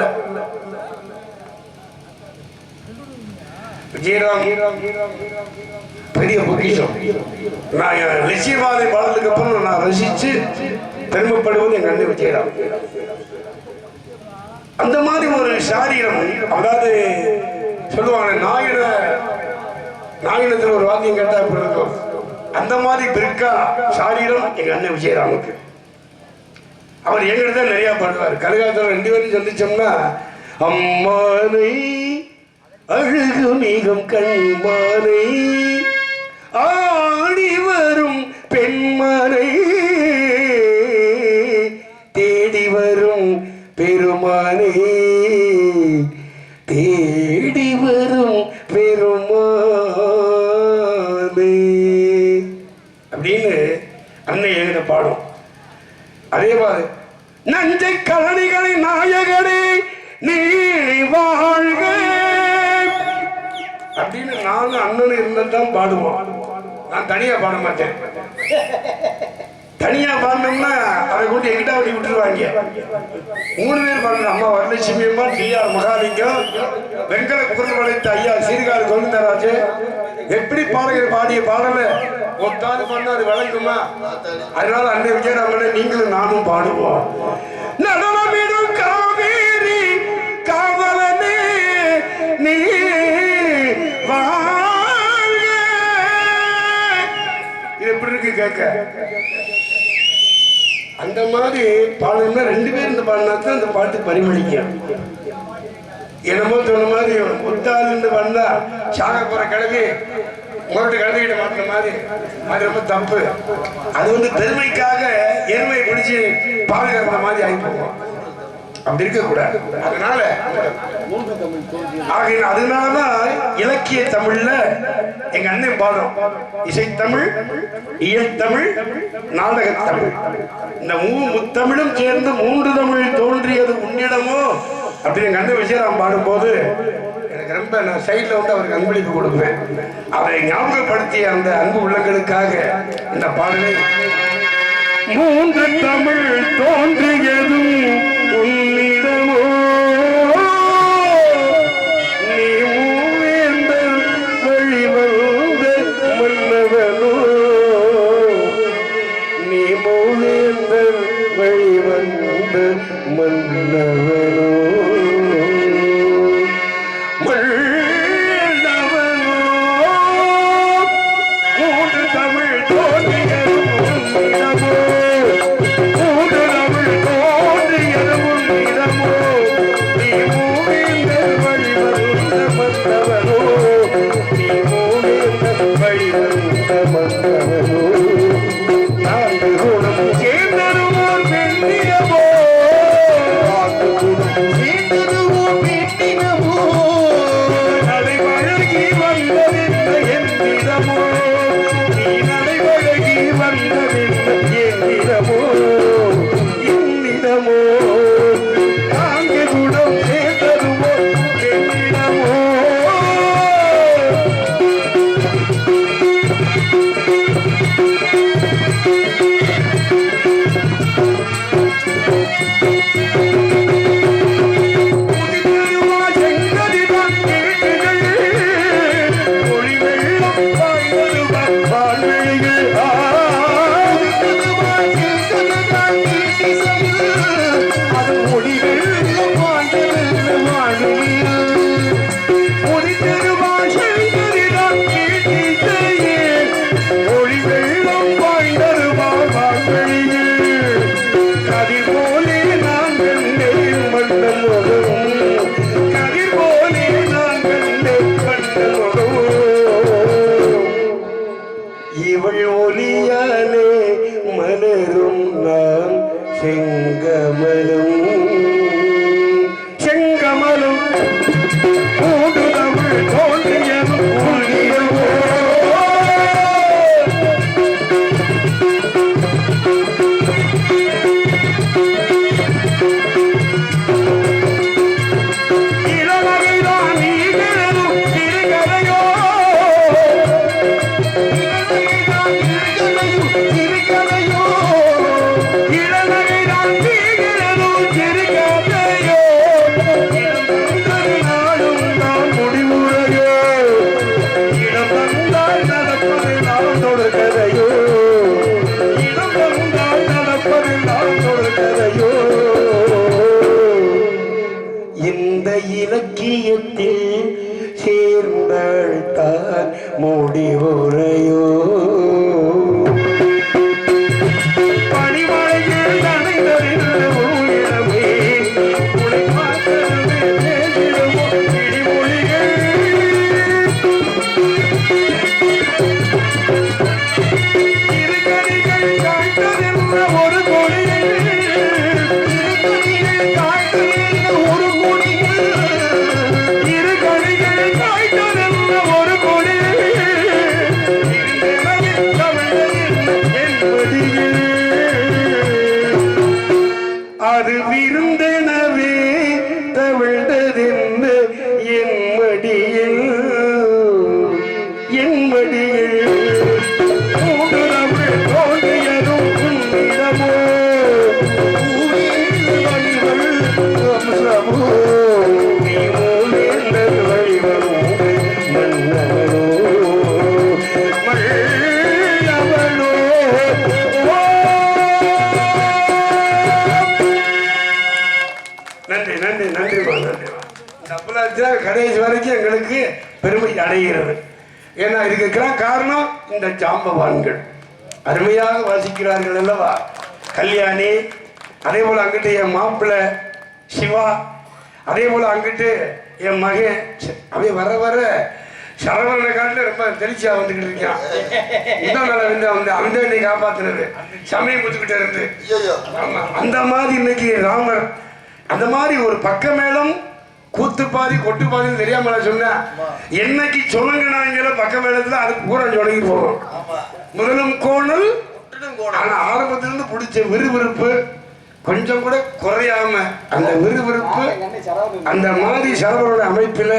வரல பெரிய பொக்கிஷம். நான் என் லட்சியவாதை பாடலுக்கு அப்புறம் நான் ரசிச்சு பெருமைப்படுவது எங்க அண்ணன் விஜயராம். அந்த மாதிரி ஒரு சாரீரம் அதாவது சொல்லுவாங்க நாயின நாயினத்தில் ஒரு வாக்கியம் கேட்டா இப்படி இருக்கும்? அந்த மாதிரி பிற்கா சாரீரம் எங்க அண்ணன் விஜயராமுக்கு. அவர் எங்கிட்ட தான் நிறைய பாடுவார். கரகாலத்தில் ரெண்டு பேரும் சந்திச்சோம்னா அம்மானை அழகு மிகும் கண்மானை ஆடி வரும் பெண்மானை தேடி வரும் பெருமானை தேடி வரும் பெருமானை. அப்படின்னு அன்னை எழுத பாடும் அதே மாதிரி நஞ்சை கலனிகளை நாயகனே நீ வாழ்க. அப்படின்னு நானும் அண்ணனும் இருந்ததான் பாடுவோம். நான் தனியா பாட மாட்டேன். தனியா பாடினோம்னா அதை கொண்டு எங்கிட்ட அப்படி விட்டுருவாங்க. மூணு பேர் பாடுற அம்மா வரலட்சுமி அம்மா டி ஆர் மகாலிங்கம் வெங்கல குரல் வளைத்த ஐயா சீர்காழி கோவிந்தராஜு. எப்படி பாடகர் பாடிய பாடல ஒத்தாது பண்ண அது விளங்குமா? அதனால அன்னை விஜயராமனை நீங்களும் நானும் பாடுவோம். நடனமிடும் காவேரி காவலனே நீ இது எப்படி இருக்கு கேட்க? அந்த மாதிரி பாடணும்னா ரெண்டு பேர் இந்த பாடினா தான் அந்த பாட்டு பரிமளிக்கும். என்னமோ சொன்ன மாதிரி முத்தாள் வந்தா சாக போற கிழவி முரட்டு கிழவிகிட்ட மாட்டின மாதிரி அது ரொம்ப தப்பு. அது வந்து பெருமைக்காக எருமை பிடிச்சு பாதுகாக்கிற மாதிரி ஆகி போவோம் அப்படி இருக்கக்கூடாது. அதனால ஆகையின அதனாலதான் இலக்கிய தமிழ்ல எங்க அண்ணன் பாடம் இசைத்தமிழ் இயல் தமிழ் நாடக தமிழ். இந்த மூ முத்தமிழும் சேர்ந்து மூன்று தமிழ் தோன்றியது உன்னிடமோ? அப்படின்னு எங்க அண்ணன் விஜயராம் பாடும்போது எனக்கு ரொம்ப நான் சைடில் வந்து அவருக்கு அன்பளிப்பு கொடுப்பேன். அவரை ஞாபகப்படுத்திய அந்த அன்பு உள்ளங்களுக்காக இந்த பாடலை மூன்று தமிழ் தோன்றியதும் கடைசி வரைக்கும் எங்களுக்கு பெருமை அடைகிறது. ஏன்னா இதுக்கெல்லாம் காரணம் இந்த ஜாம்பவான்கள். அருமையாக வாசிக்கிறார்கள் அல்லவா? கல்யாணி அதே போல அங்கிட்டு என் மாப்பிள்ளை சிவா அதே போல அங்கிட்டு என் மகன் அவன் வர வர சரவணனை காட்டில் ரொம்ப தெளிச்சா வந்துகிட்டு இருக்கான். இதான் நல்லா வந்து அந்த அந்த என்னை காப்பாத்துனது. சமயம் குத்துக்கிட்டே இருந்து. அந்த மாதிரி இன்னைக்கு ராமர் அந்த மாதிரி ஒரு பக்க மேளம் கூத்து பாதி கொட்டு பாதின்னு தெரியாம நான் சொன்னேன் என்னைக்கு சொன்னங்கனாங்கிற பக்க மேளத்துல அது பூரா சொலங்கி போகும் முதலும் கோணல். ஆனா ஆரம்பத்துல இருந்து பிடிச்ச விறுவிறுப்பு கொஞ்சம் கூட குறையாம அந்த விறுவிறுப்பு அந்த மாதிரி சரவரோட அமைப்புல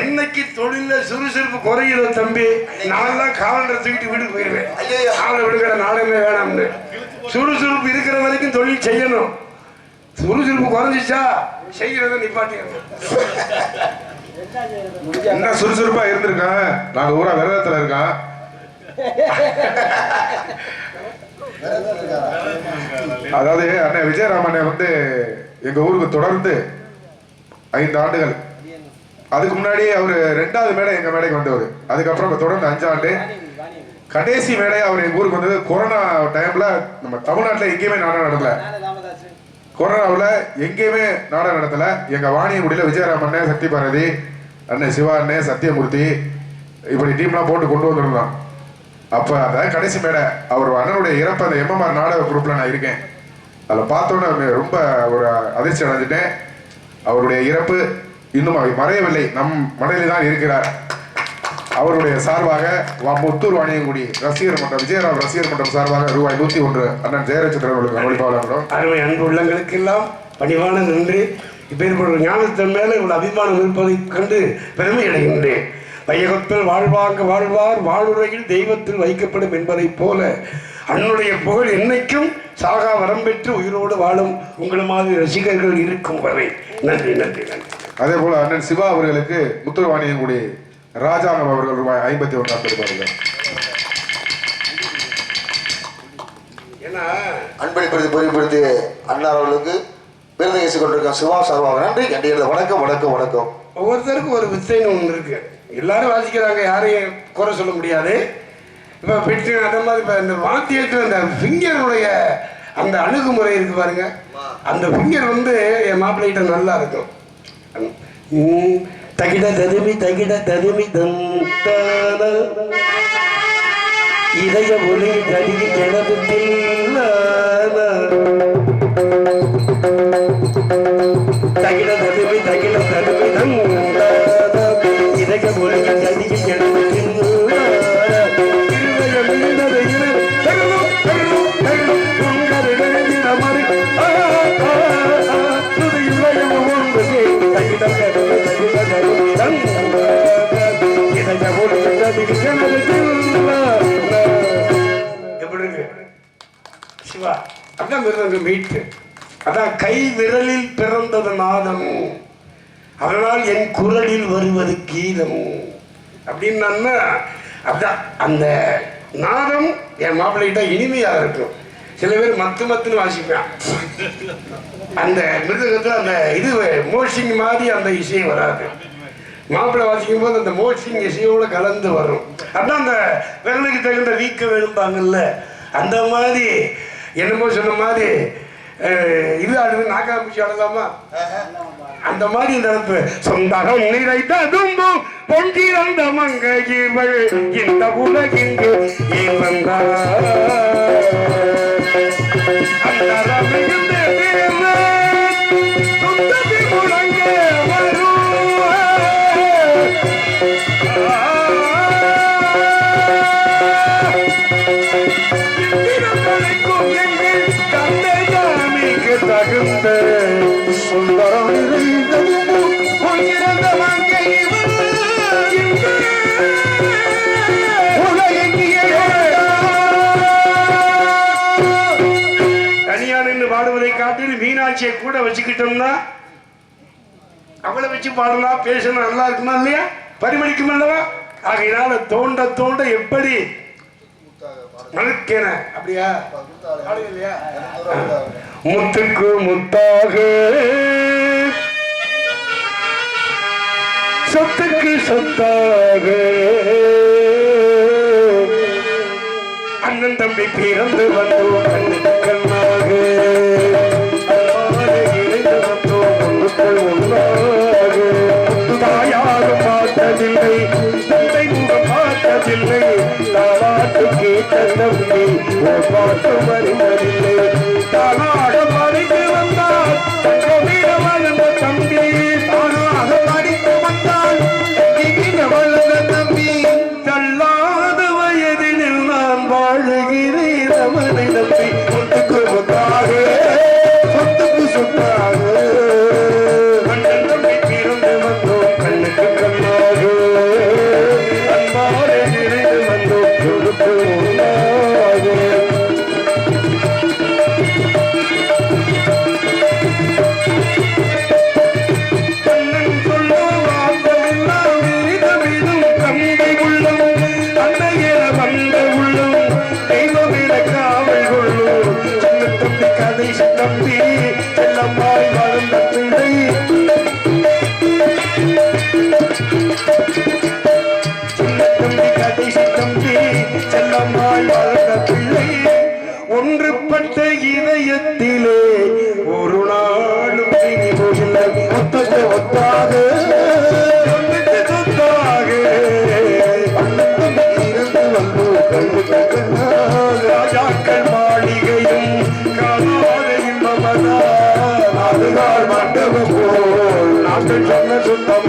என்னைக்கு தொழில சுறுசுறுப்பு குறையுதோ தம்பி நான்லாம் காலண்டரை தூக்கிட்டு வீட்டுக்கு போயிருவேன். ஐயையோ. ஆளை விடுக்கிற நாடகமே வேணாம்னு. சுறுசுறுப்பு இருக்கிற வரைக்கும் தொழில் செய்யணும். சுறுசுறுப்பு குறைஞ்சிச்சா செய்யறத என்ன சுறுசுறுப்பா இருந்திருக்கான் நாங்க ஊரா விரதத்துல இருக்கோம் அதாவது அண்ணன் விஜயராமண்ணே வந்து எங்க ஊருக்கு தொடர்ந்து ஐந்து ஆண்டுகள். அதுக்கு முன்னாடி அவரு ரெண்டாவது மேடை எங்க மேடைக்கு வந்தவர். அதுக்கப்புறம் தொடர்ந்து அஞ்சாண்டு கடைசி மேடை அவர் எங்க ஊருக்கு வந்தது. கொரோனா டைம்ல நம்ம தமிழ்நாட்டுல எங்கேயுமே நாடகம் நடக்கல. கொரோனாவில் எங்கேயுமே நாடகம் நடத்தல. எங்கள் வாணியங்குடியில விஜயராமண்ணே சக்தி பாரதி அண்ணன் சிவா அண்ணன் சத்தியமூர்த்தி இப்படி டீம்லாம் போட்டு கொண்டு வந்துருந்தோம் அப்போ அதான் கடைசி மேடை அவர் அண்ணனுடைய இறப்பு அந்த எம்எம்ஆர் நாடக குரூப்ல நான் இருக்கேன். அதில் பார்த்தோன்னே ரொம்ப ஒரு அதிர்ச்சி அடைஞ்சிட்டேன். அவருடைய இறப்பு இன்னும் மறையவில்லை. நம் மனதில் தான் இருக்கிறார். அவருடைய சார்பாக வா- முத்தூர் வாணியங்குடி ரசிகர் மன்றம் விஜயராம் ரசிகர் மன்றம் சார்பாக ரூபாய் நூத்தி ஒன்று அண்ணன் ஜெயரட்சத்திரன் அவர்களுக்கு அன்பளிப்பாளர்களும் அருமை அன்பு உள்ளங்களுக்கெல்லாம் பணிவான நன்றி. இப்பேற்பட்ட ஞானத்தின் மேல இவ்வளவு அபிமானம் இருப்பதைக் கண்டு பெருமை அடைகின்றேன். வையகத்தில் வாழ்வாங்க வாழ்வார் வாழ்வுரையில் தெய்வத்தில் வைக்கப்படும் என்பதைப் போல அன்னுடைய புகழ் என்னைக்கும் சாகா வரம் பெற்று உயிரோடு வாழும் உங்களை மாதிரி ரசிகர்கள் இருக்கும் வரை. நன்றி நன்றி நன்றி. அதே போல அண்ணன் சிவா அவர்களுக்கு முத்தூர் வாணியங்குடி ராஜாங்கம் அவர்கள் ரூபாய் ஐம்பத்தி ஒன்று அன்பளிப்பார்கள் ஏன்னா அன்பளிப்படுத்தி பொறிப்படுத்தி அண்ணா அவர்களுக்கு விருது பேசிக் கொண்டிருக்கோம் சிவா சார்பாக நன்றி கண்டிப்பாக வணக்கம் வணக்கம் வணக்கம். ஒவ்வொருத்தருக்கும் ஒரு வித்தைன்னு ஒன்று இருக்கு. எல்லாரும் வாசிக்கிறாங்க யாரையும் குறை சொல்ல முடியாது. இப்போ பெற்று அந்த மாதிரி இப்போ இந்த வாத்தியத்தில் அந்த ஃபிங்கருடைய அந்த அணுகுமுறை இருக்கு பாருங்க. அந்த ஃபிங்கர் வந்து என் மாப்பிள்ளைகிட்ட நல்லா இருக்கும். ம், தகிட ததுமி தகிட ததுமி தம் இதய ஒளி தடிகி எனது தகிட ததுமி தகிட ததுமி தந்தாத எப்படி இருக்கு? சிவா அதான் மிருதங்க மீட்டு. அதான் கை விரலில் பிறந்தது நாதம். அதனால் என் குரலில் வருவது கீதம். அப்படின்னா அதான் அந்த நாதம் என் மாப்பிள்ளைகிட்ட இனிமையாக இருக்கும். சில பேர் மத்து மத்துன்னு வாசிப்பான் அந்த மிருதகத்துல அந்த இது மோஷிங் மாதிரி அந்த இசை வராது. மாப்பிள்ளை வாசிக்கும் போது அந்த மோஷிங் இசையோட கலந்து வரும். அதான் அந்த விரலுக்கு தகுந்த வீக்க வேணும்பாங்கல்ல அந்த மாதிரி என்னமோ சொன்ன மாதிரி அஹ், இது ஆடுது நாக்காம்பூச்சி ஆடலாமா? அந்த மாதிரி இந்த இடத்து சொந்தகம் நிறைந்த தும்பு பொங்கிறந்த மங்கை இவள் இந்த உலகிங்கு ஏன் அந்த மீனாட்சியை கூட வச்சுக்கிட்டோம்னா அவளை வச்சு பாடலாம் பேசணும் நல்லா இருக்குமா இல்லையா? பரிமளிக்கும் அல்லவா? ஆகையினால தோண்ட தோண்ட எப்படி மனுக்கென அப்படியா? முத்துக்கு முத்தாக. சொத்துக்கு சொத்தாக. அண்ணன் தம்பி பிறந்து வந்தோம் தாளாட்டு தம்பி ஒரு பாட்டு வருவதில்லை தானாக மறைந்து வந்தால் தங்கமிட வளர்ந்த தம்பி. தானாக படித்து வந்தால் தங்கிட வளர்ந்த தம்பி. தள்ளாத வயதில் நான் வாழுகிறேன் அவனை நம்பி சொத்துக்கு நாங்கள்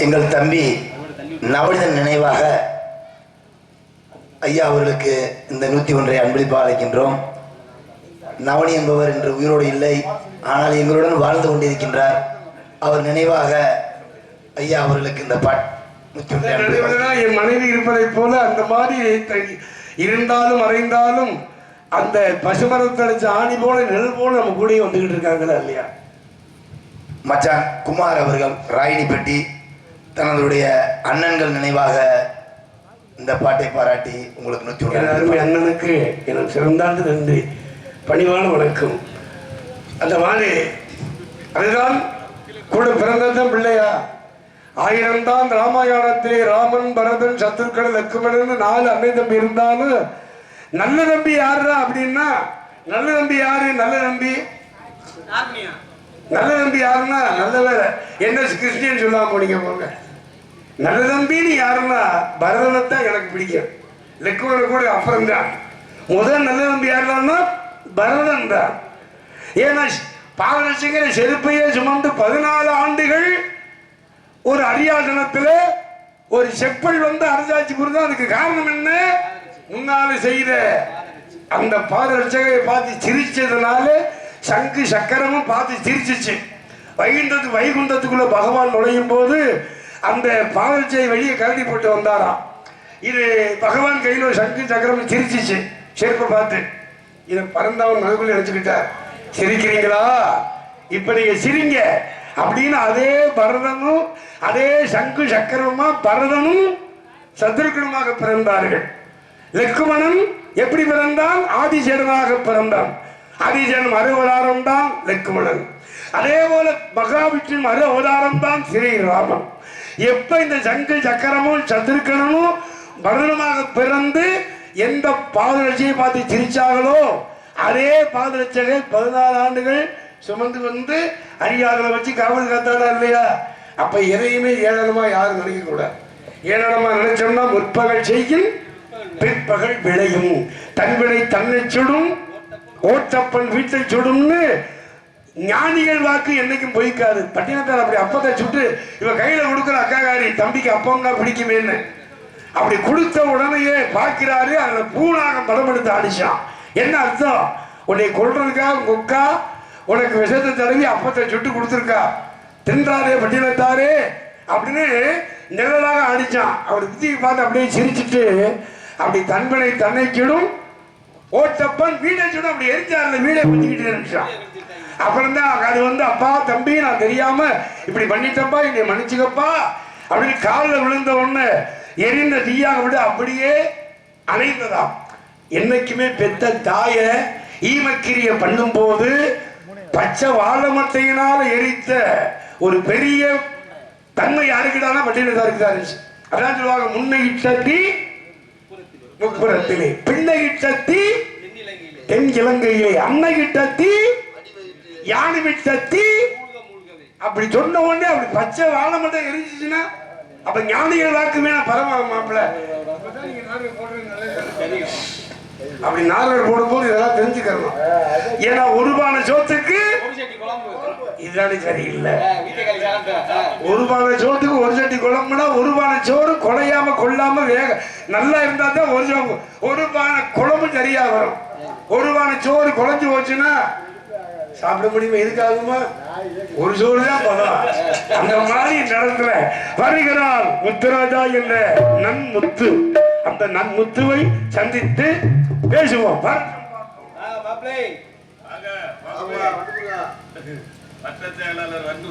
எங்கள் தம்பி நவனிதன் நினைவாக ஐயா அவர்களுக்கு இந்த நூற்றி ஒன்றை அன்பளிப்பாக அழைக்கின்றோம் நவனி என்பவர் இன்று உயிரோடு இல்லை ஆனால் எங்களுடன் வாழ்ந்து கொண்டிருக்கின்றார். அவர் நினைவாக ஐயா அவர்களுக்கு இந்த பாட் என் மனைவி இருப்பதைப் போல அந்த மாதிரி இருந்தாலும் மறைந்தாலும் அந்த பசுமரத்தடிச்ச ஆணி போல நெல் போல நம்ம கூடயே வந்துகிட்டு இருக்காங்களா இல்லையா? மச்சான் குமார் அவர்கள் ராயினிப்பட்டி தனதுடைய அண்ணன்கள் நினைவாக இந்த பாட்டை பாராட்டி உங்களுக்கு நூற்றி அருமை அண்ணனுக்கு எனக்கு சிறந்தாண்டு நன்றி. பணிவான வணக்கம். அந்த மாதிரி அதுதான் கூட பிறந்ததுதான் பிள்ளையா? ஆயிரம் தான் ராமாயணத்திலே ராமன் பரதன் சத்துருக்கள் லக்குமணன் நாலு அன்னை தம்பி இருந்தாலும் நல்ல தம்பி யாருடா அப்படின்னா நல்ல நம்பி யாரு? நல்ல நம்பி நல்ல நம்பி யாருன்னா நல்ல வேலை என்ன கிறிஸ்டியன் சொல்லாம போனீங்க போங்க. நல்ல நம்பின்னு யாருன்னா பரதனை தான் எனக்கு பிடிக்கும். லெக்குவனை கூட அப்புறம் தான். முதல் நல்ல நம்பி யாருன்னா பரதன் தான். ஏன்னா பாதரட்சங்கிற செருப்பையே சுமந்து பதினாலு ஆண்டுகள் ஒரு அரியாசனத்துல ஒரு செப்பல் வந்து அரசாட்சி புரிந்தா அதுக்கு காரணம் என்ன? முன்னால செய்த அந்த பாதரட்சகையை பார்த்து சிரிச்சதுனால சங்கு சக்கரமும் பார்த்து சிரிச்சிச்சு. வைகுண்டத்து வைகுண்டத்துக்குள்ள பகவான் நுழையும் போது அந்த பாதரட்சையை வெளியே கழட்டி போட்டு வந்தாராம். இது பகவான் கையில் ஒரு சங்கு சக்கரம் சிரிச்சிச்சு செருப்பை பார்த்து. இதை பறந்தவன் மனக்குள்ள நினைச்சுக்கிட்டார். சிரிக்கிறீங்களா? இப்ப நீங்க சிரிங்க. அப்படின்னு அதே பரதனும் அதே சங்கு சக்கரமா பரதனும் சத்ருக்கனுமாக பிறந்தார்கள். லக்குமணன் எப்படி பிறந்தான்? ஆதிசேடனாக பிறந்தான். ஆதிசேடன் மறு அவதாரம் தான் லக்குமணன். அதே போல மகாவிஷ்ணு மறு அவதாரம் தான் ஸ்ரீராமன். எப்ப இந்த சங்கு சக்கரமும் சத்ருக்கனும் மரணமாக பிறந்து எந்த பாதரட்சியை பார்த்து சிரிச்சாங்களோ அதே பாதரட்சகை பதினாறு ஆண்டுகள் சுமந்து வந்து அரியாதனை வச்சு காவல் காத்தாடா இல்லையா? அப்ப எதையுமே ஏளனமா யாரும் நினைக்க கூடாது ஏளனமா நினைச்சோம்னா முற்பகல் செய்யும் பிற்பகல் விளையும். தன்வினை தன்னை சுடும் ஓட்டப்பன் வீட்டை சுடும்னு ஞானிகள் வாக்கு என்னைக்கும் பொய்க்காது. பட்டினத்தார் அப்படி அப்பத்தை சுட்டு இவ கையில கொடுக்குற அக்காகாரி தம்பிக்கு அப்பம்னா பிடிக்குமேன்னு. அப்படி கொடுத்த உடனேயே பார்க்கிறாரு அதுல பூநாகம் படம் எடுத்து ஆடிச்சான் என்ன அர்த்தம்? உன்னை கொள்றதுக்கா கொக்கா உனக்கு விஷத்தை தடவி அப்பத்தை சுட்டு கொடுத்துருக்கா. தின்றாரே பட்டினத்தாரே. அப்படின்னு நிழலாக அடிச்சான் அவர் புத்தியை பார்த்து அப்படியே சிரிச்சிட்டு அப்படி தன்மனை தன்னைக்கிடும் ஓட்டப்பன் வீடை சுடும் அப்படி எரிச்சார்ல வீடை பண்ணிக்கிட்டு இருந்துச்சான் அப்புறம் தான் அது வந்து அப்பா தம்பி நான் தெரியாம இப்படி பண்ணிட்டப்பா என்னை மன்னிச்சுக்கப்பா. அப்படின்னு காலில் விழுந்த உடனே எரிந்த தீயாக விட அப்படியே அணைந்ததாம். என்னைக்குமே பெத்த தாய ஈமக்கிரிய பண்ணும்போது பச்சை வாழமட்டையினால எரித்த ஒரு பெரிய தன்மை யாருக்கிட்டாலும் பட்டியலதாருக்கு தான் இருந்துச்சு அதான் சொல்லுவாங்க முன்னை இட்டத்தி முப்புறத்திலே. பிள்ளை இட்டத்தி தென்னிலங்கையிலே தென் இலங்கையிலே அன்னை இட்டத்தி யானை விட்டத்தி மூழ்க அப்படி சொன்ன உடனே அப்படி பச்சை வாழை மட்டும் எரிஞ்சிச்சுன்னா அப்ப ஞானிகள் வாக்கு வேணா பரவாயில்ல மாப்பிள்ள. அப்படி நாரர் போடும்போது இதெல்லாம் தெரிஞ்சுக்கணும். ஏன்னா உருவான சோத்து இதானே சரியில்லை. ஒரு பானை சோத்துக்கு ஒரு சட்டி குழம்புனா ஒரு பானை சோறு குலையாம கொள்ளாம வேக. நல்லா இருந்தா தான் ஒரு சோறு ஒரு பானை குழம்பு சரியா வரும். ஒரு பானை சோறு குழஞ்சு போச்சுன்னா சாப்பிட முடியுமா? எதுக்காகுமா? ஒரு சோறு தான் பதம். அந்த மாதிரி நடத்துல வருகிறார் முத்துராஜா என்ற நன்முத்து. அந்த நன்முத்துவை சந்தித்து பேசுவோம். வா. மாப்பிள்ளை மற்ற செயலாளர் வந்து